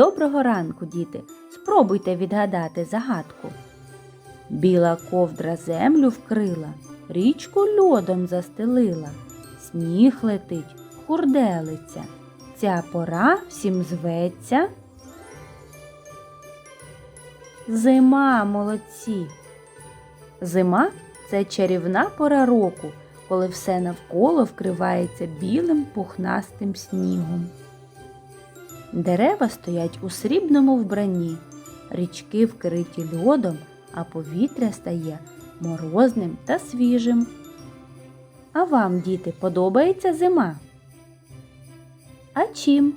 Доброго ранку, діти! Спробуйте відгадати загадку. Біла ковдра землю вкрила, річку льодом застелила, сніг летить, хурделиться. Ця пора всім зветься. Зима, молодці. Зима це чарівна пора року, коли все навколо вкривається білим пухнастим снігом. Дерева стоять у срібному вбранні, річки вкриті льодом, а повітря стає морозним та свіжим. А вам, діти, подобається зима? А чим?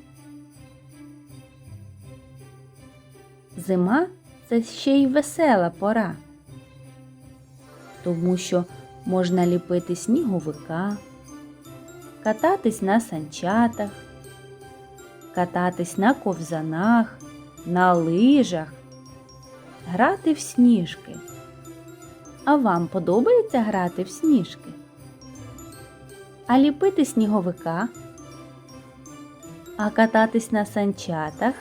Зима це ще й весела пора, тому що можна ліпити сніговика, кататись на санчатах, кататись на ковзанах, на лижах, грати в сніжки. А вам подобається грати в сніжки? А ліпити сніговика? А кататись на санчатах?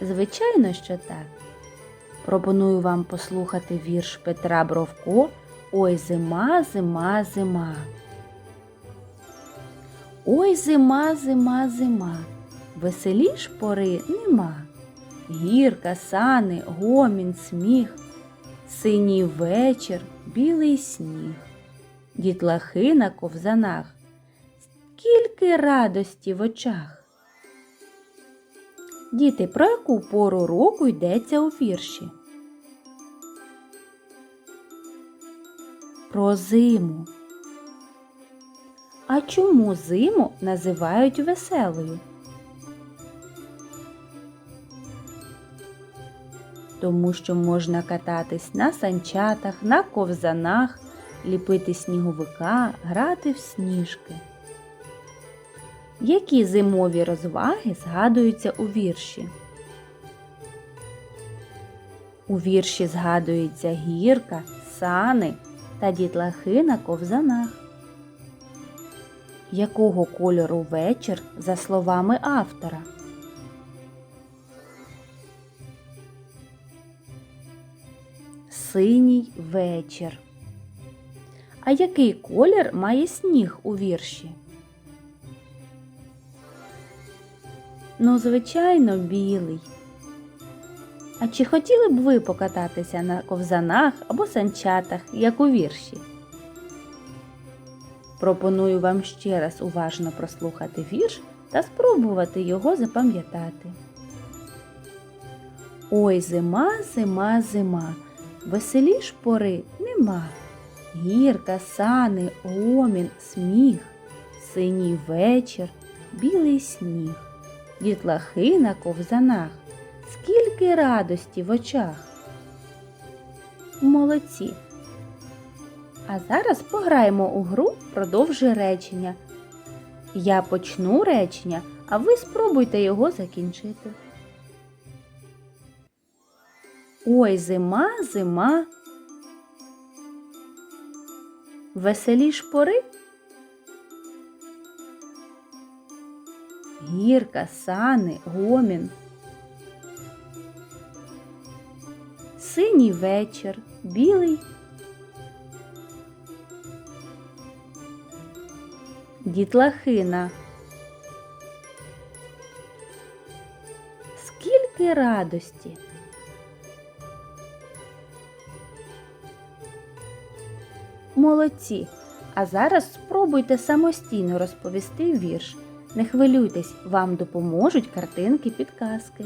Звичайно, що так. Пропоную вам послухати вірш Петра Бровко Ой зима, зима, зима. Ой зима, зима, зима, веселіш пори нема. Гірка, сани, гомін, сміх, синій вечір, білий сніг, дітлахи на ковзанах, скільки радості в очах. Діти, про яку пору року йдеться у вірші? Про зиму. А чому зиму називають веселою? Тому що можна кататись на санчатах, на ковзанах, ліпити сніговика, грати в сніжки. Які зимові розваги згадуються у вірші? У вірші згадується гірка, сани та дітлахи на ковзанах. Якого кольору вечір за словами автора? Синій вечір. А який колір має сніг у вірші? Ну, звичайно, білий. А чи хотіли б ви покататися на ковзанах або санчатах, як у вірші? Пропоную вам ще раз уважно прослухати вірш та спробувати його запам'ятати. Ой, зима, зима, зима, веселіш пори нема. Гірка, сани, гомін, сміх, синій вечір, білий сніг, дітлахи на ковзанах, скільки радості в очах. Молодці! А зараз пограємо у гру продовжуй речення. Я почну речення, а ви спробуйте його закінчити. Ой, зима, зима. Веселіш пори. Гірка, сани, гомін. Синій вечір, білий. Дітлахина. Скільки радості. Молодці. А зараз спробуйте самостійно розповісти вірш. Не хвилюйтесь, вам допоможуть картинки підказки.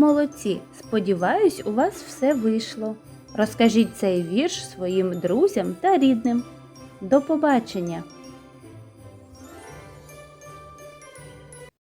Молодці! Сподіваюсь, у вас все вийшло. Розкажіть цей вірш своїм друзям та рідним. До побачення!